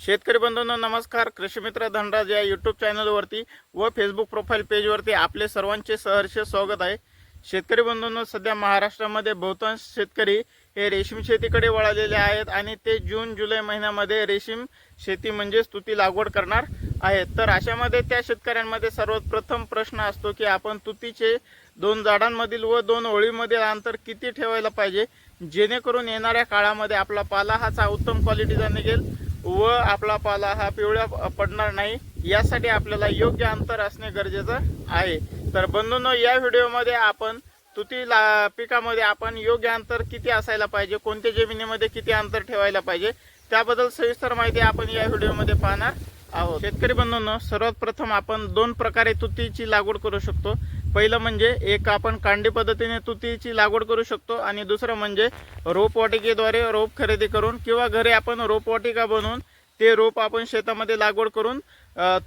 शेतकरी बंधूंनो नमस्कार. कृषीमित्र धनराज या यूट्यूब चॅनलवरती व फेसबुक प्रोफाईल पेजवरती आपले सर्वांचे सहर्ष स्वागत आहे. शेतकरी बंधूंनो सध्या महाराष्ट्रामध्ये बहुतांश शेतकरी हे रेशीम शेतीकडे वळालेले आहेत आणि ते जून जुलै महिन्यामध्ये रेशीम शेती म्हणजेच तुती लागवड करणार आहेत. तर अशामध्ये त्या शेतकऱ्यांमध्ये सर्वात प्रथम प्रश्न असतो की आपण तुतीचे दोन झाडांमधील व दोन ओळीमधील अंतर किती ठेवायला पाहिजे? जेणेकरून येणाऱ्या काळामध्ये आपला पाला हा उत्तम क्वालिटीचा निघेल व आपला पाला हा पिवळ्या पडणार नाही. यासाठी आपल्याला योग्य अंतर असणे गरजेचं आहे. तर बंधूंनो या व्हिडिओमध्ये आपण तुती ला पिकामध्ये आपण योग्य अंतर किती असायला पाहिजे कोणत्या जमिनीमध्ये किती अंतर ठेवायला पाहिजे त्याबद्दल सविस्तर माहिती आपण या व्हिडिओमध्ये पाहणार आहोत. शेतकरी बंधूंनो सर्वात प्रथम आपण दोन प्रकारे तुतीची लागवड करू शकतो. पहिलं म्हणजे एक आपण कांडी पद्धतीने तुतीची लागवड करू शकतो आणि दुसरं म्हणजे रोपवाटिकेद्वारे रोप खरेदी करून किंवा घरी आपण रोपवाटिका बनवून ते रोप आपण शेतामध्ये लागवड करून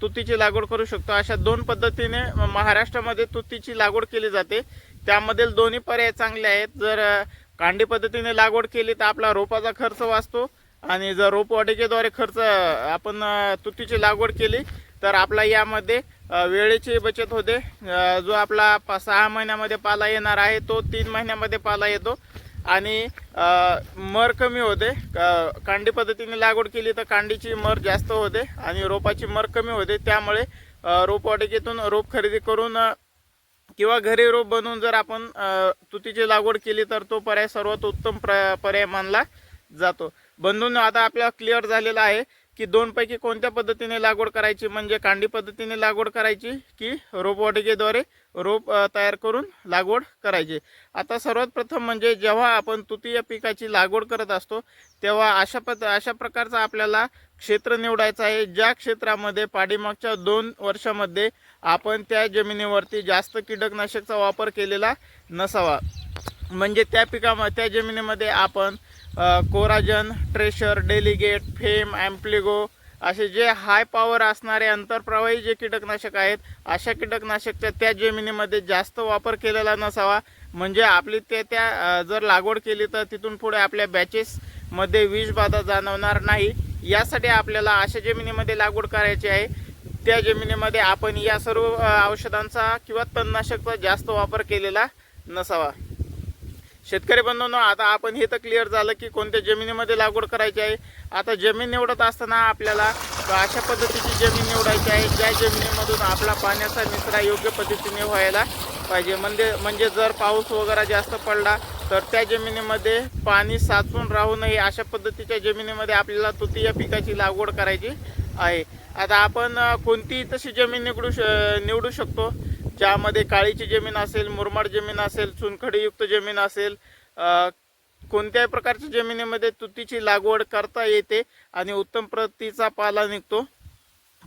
तुतीची लागवड करू शकतो. अशा दोन पद्धतीने महाराष्ट्रामध्ये तुतीची लागवड केली जाते. त्यामधील दोन्ही पर्याय चांगले आहेत. जर कांडी पद्धतीने लागवड केली तर आपला रोपाचा खर्च वाचतो आणि जर रोपवाटिकेद्वारे खर्च आपण तुतीची लागवड केली तर आपला यामध्ये वेळेची बचत होते. जो आपला पा सहा महिन्यामध्ये पाला येणार आहे तो तीन महिन्यामध्ये पाला येतो. आणि मर कमी होते. क- कांडी पद्धतीने लागवड केली तर कांडीची मर जास्त होते आणि रोपाची मर कमी होते. त्यामुळे रोपवाटिकेतून रोप खरेदी करून किंवा घरी रोप बनवून जर आपण तुतीची लागवड केली तर तो पर्याय सर्वात उत्तम प्र पर्याय मानला जातो. बंधून आता आपल्याला क्लिअर झालेला आहे की दोनपैकी कोणत्या पद्धतीने लागवड करायची? म्हणजे कांडी पद्धतीने लागवड करायची की रोपवाटिकेद्वारे रोप तयार करून लागवड करायची. आता सर्वात प्रथम म्हणजे जेव्हा आपण तुती या पिकाची लागवड करत असतो तेव्हा अशा पद अशा प्रकारचा आपल्याला क्षेत्र निवडायचं आहे. ज्या क्षेत्रामध्ये पाठीमागच्या दोन वर्षामध्ये आपण त्या जमिनीवरती जास्त कीटकनाशकचा वापर केलेला नसावा. म्हणजे त्या पिकामध्ये त्या जमिनीमध्ये आपण Coragen Tracer Delegate Fame Ampligo असे जे हाय पॉवर असणारे अंतरप्रवाही जे कीटकनाशक आहेत अशा कीटकनाशकच्या त्या जमिनीमध्ये जास्त वापर केलेला नसावा. म्हणजे आपली ते त्या जर लागवड केली तर तिथून पुढे आपल्या बॅचेसमध्ये विषबाधा जाणवणार नाही. यासाठी आपल्याला अशा जमिनीमध्ये लागवड करायची आहे. त्या जमिनीमध्ये आपण या सर्व औषधांचा किंवा तणनाशकचा जास्त वापर केलेला नसावा. शेतकरी बंधूंनो आता आपण हे तर क्लिअर झालं की कोणत्या जमिनीमध्ये लागवड करायची आहे. आता जमीन निवडत असताना आपल्याला अशा पद्धतीची जमीन निवडायची आहे ज्या जमिनीमधून आपला पाण्याचा निचरा योग्य पद्धतीने व्हायला पाहिजे. म्हणजे म्हणजे जर पाऊस वगैरे जास्त पडला तर त्या जमिनीमध्ये पाणी साचून राहू नये अशा पद्धतीच्या जमिनीमध्ये आपल्याला तृतीय पिकाची लागवड करायची. आहे. आता आपण कोणतीही तशी जमीन निवडू श निवडू शकतो ज्यामध्ये काळीची जमीन असेल मुरमाड जमीन असेल चुनखडीयुक्त जमीन असेल कोणत्याही प्रकारच्या जमिनीमध्ये तुतीची लागवड करता येते आणि उत्तम प्रतीचा पाला निघतो.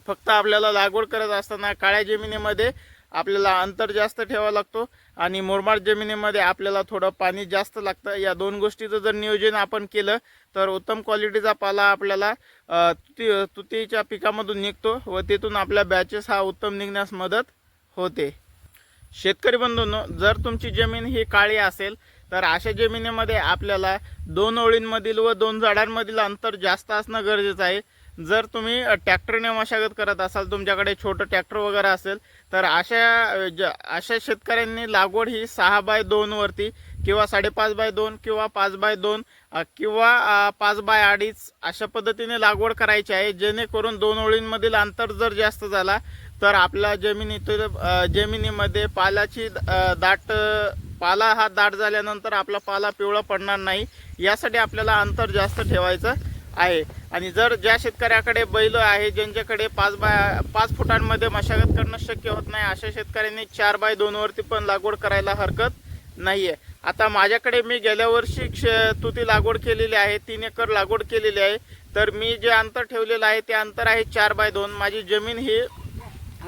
फक्त आपल्याला लागवड करत असताना काळ्या जमिनीमध्ये आपल्याला अंतर जास्त ठेवावं लागतो. आणि मुरमाड जमिनीमध्ये आपल्याला थोडं पाणी जास्त लागतं. या दोन गोष्टीचं जर नियोजन आपण केलं तर उत्तम क्वालिटीचा पाला आपल्याला तुती तुतीच्या पिकामधून निघतो व तिथून आपल्या बॅचेस हा उत्तम निघण्यास मदत होते. शेतकरी बंधूंनो जर तुमची जमीन ही काळी असेल तर अशा जमिनीमध्ये आपल्याला दोन ओळींमधील व दोन झाडांमधील अंतर जास्त असणं गरजेचं आहे. जर तुम्ही ट्रॅक्टरने मशागत करत असाल तुमच्याकडे छोटं ट्रॅक्टर वगैरे असेल तर अशा ज अशा शेतकऱ्यांनी लागवड ही सहा बाय दोनवरती किंवा साडेपाच बाय दोन किंवा पाच बाय दोन किंवा पाच बाय अडीच अशा पद्धतीने लागवड करायची आहे जेणेकरून दोन ओळींमधील अंतर जर जास्त झाला तर आपल्या जमिनीतील जमिनीमध्ये पालाची दाट पाला हा दाट झाल्यानंतर आपला पाला पिवळा पडणार नाही यासाठी आपल्याला अंतर जास्त ठेवायचं आहे. आणि जर ज्या शेतकऱ्याकडे बैल आहे ज्यांच्याकडे पाच बाय पाच फुटांमध्ये मशागत करणं शक्य होत नाही अशा शेतकऱ्यांनी चार बाय दोनवरती पण लागवड करायला हरकत नाही आहे आता माझ्याकडे मी गेल्या वर्षी क्ष तुती लागवड केलेली आहे तीन एकर लागवड केलेली आहे. तर मी जे अंतर ठेवलेलं आहे ते अंतर आहे चार बाय दोन. माझी जमीन ही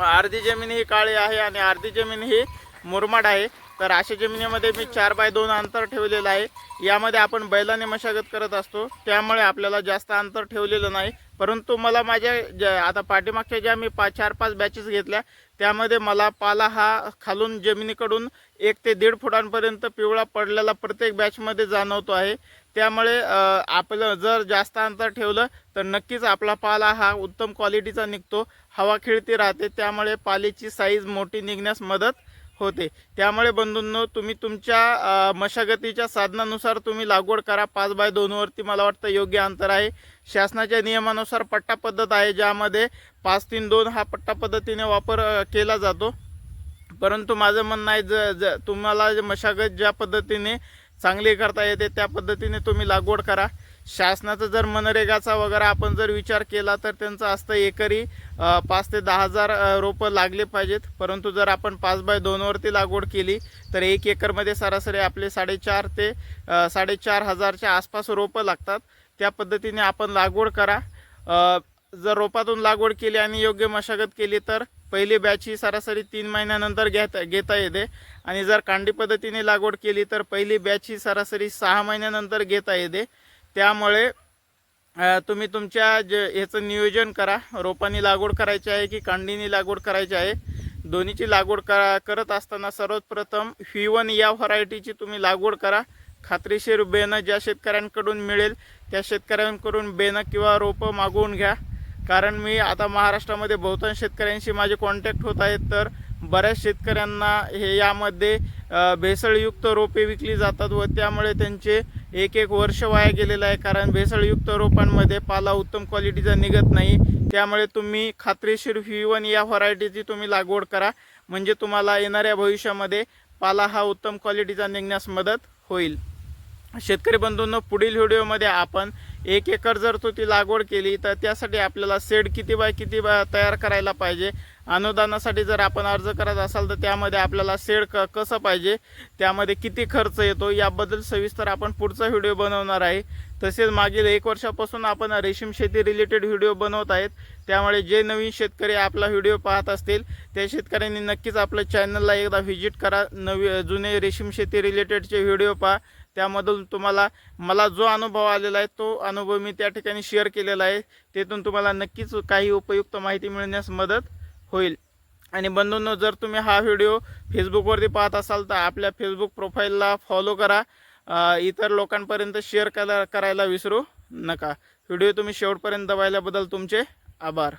अर्धी जमीन ही काळी आहे आणि अर्धी जमीन ही मुरमाड आहे. तर अशा जमिनीमध्ये मी चार बाय दोन अंतर ठेवलेलं आहे. यामध्ये आपण बैलाने मशागत करत असतो. त्यामुळे आपल्याला जास्त अंतर ठेवलेलं नाही. परंतु मला माझ्या ज्या आता पाठीमागच्या ज्या मी पाच चार पाच बॅचेस घेतल्या त्यामध्ये मला पाला हा खालून जमिनीकडून एक ते दीड फुटांपर्यंत पिवळा पडलेला प्रत्येक बॅचमध्ये जाणवतो आहे. त्यामुळे आपलं जर जास्त अंतर ठेवलं तर नक्कीच आपला पाला हा उत्तम क्वालिटीचा निघतो. हवा खिळती राहते. त्यामुळे पालीची साईज मोठी निघण्यास मदत होते. त्यामुळे बंधूंनो तुम्ही तुमच्या मशागतीच्या साधनानुसार तुम्ही लागवड करा. पाच बाय दोनवरती मला वाटतं योग्य अंतर आहे. शासनाच्या नियमानुसार पट्टा पद्धत आहे ज्यामध्ये पाच तीन दोन हा पट्टा पद्धतीने वापर केला जातो. परंतु माझं म्हणणं आहे ज ज तुम्हाला मशागत ज्या पद्धतीने चांगली करता येते त्या पद्धतीने तुम्ही लागवड करा. शासनाचं जर मनरेगाचा वगैरे आपण जर विचार केला तर त्यांचं असतं एकरी पाच ते दहा हजार रोपं लागले पाहिजेत. परंतु जर आपण पाच बाय दोनवरती लागवड केली तर एक एकरमध्ये सरासरी आपले साडेचार ते साडेचार हजारच्या आसपास रोपं लागतात. त्या पद्धतीने आपण लागवड करा. जर रोपातून लागवड केली आणि योग्य मशागत केली तर पहिली बॅच ही सरासरी तीन महिन्यानंतर घेता घेता येते. आणि जर कांडी पद्धतीने लागवड केली तर पहिली बॅच ही सरासरी सहा महिन्यानंतर घेता येते. त्यामुळे तुम्ही तुमच्या ज ह्याचं नियोजन करा. रोपांनी लागवड करायची आहे की कांडीनी लागवड करायची आहे? दोन्हीची लागवड करा करत असताना सर्वप्रथम वन या व्हरायटीची तुम्ही लागवड करा. खात्रीशीर बेनं ज्या शेतकऱ्यांकडून मिळेल त्या शेतकऱ्यांकडून बेनं किंवा रोपं मागवून घ्या. कारण मी आता महाराष्ट्रामध्ये बहुतांश शेतकऱ्यांशी माझे कॉन्टॅक्ट होत आहेत तर बऱ्याच शेतकऱ्यांना हे यामध्ये भेसळयुक्त रोपे विकली जातात व त्यामुळे त्यांचे एक एक वर्ष वाया गेलेलं आहे कारण भेसळयुक्त रोपांमध्ये पाला उत्तम क्वालिटीचा निघत नाही. त्यामुळे तुम्ही खात्रीशीर व्ही वन या व्हरायटीची तुम्ही लागवड करा. म्हणजे तुम्हाला येणाऱ्या भविष्यामध्ये पाला हा उत्तम क्वालिटीचा निघण्यास मदत होईल. शेतकरी बंधूंनो पुढील व्हिडिओमध्ये आपण एक एकर जर तो ती लागवड केली तर त्यासाठी आपल्याला सेड किती बाय किती बाय तयार करायला पाहिजे अनुदानासाठी जर आपण अर्ज करत असाल तर त्यामध्ये आपल्याला शेड क कसं पाहिजे त्यामध्ये किती खर्च येतो याबद्दल सविस्तर आपण पुढचा व्हिडिओ बनवणार आहे. तसेच मागील एक वर्षापासून आपण रेशीम शेती रिलेटेड व्हिडिओ बनवत आहेत. त्यामुळे जे नवीन शेतकरी आपला व्हिडिओ पाहत असतील त्या शेतकऱ्यांनी नक्कीच आपल्या चॅनलला एकदा व्हिजिट करा. नवी जुने रेशीम शेती रिलेटेडचे व्हिडिओ पहा. त्यामधून तुम्हाला मला जो अनुभव आलेला आहे तो अनुभव मी त्या ठिकाणी शेअर केलेला आहे. तेथून तुम्हाला नक्कीच काही उपयुक्त माहिती मिळण्यास मदत होईल. आणि बंधूंनो जर तुम्ही हा व्हिडिओ फेसबुकवरती पाहत असाल तर आपल्या फेसबुक प्रोफाईलला फॉलो करा. इतर लोकांपर्यंत शेअर करा करायला विसरू नका. व्हिडिओ तुम्ही शेवटपर्यंत दबायल्याबद्दल तुमचे आभार.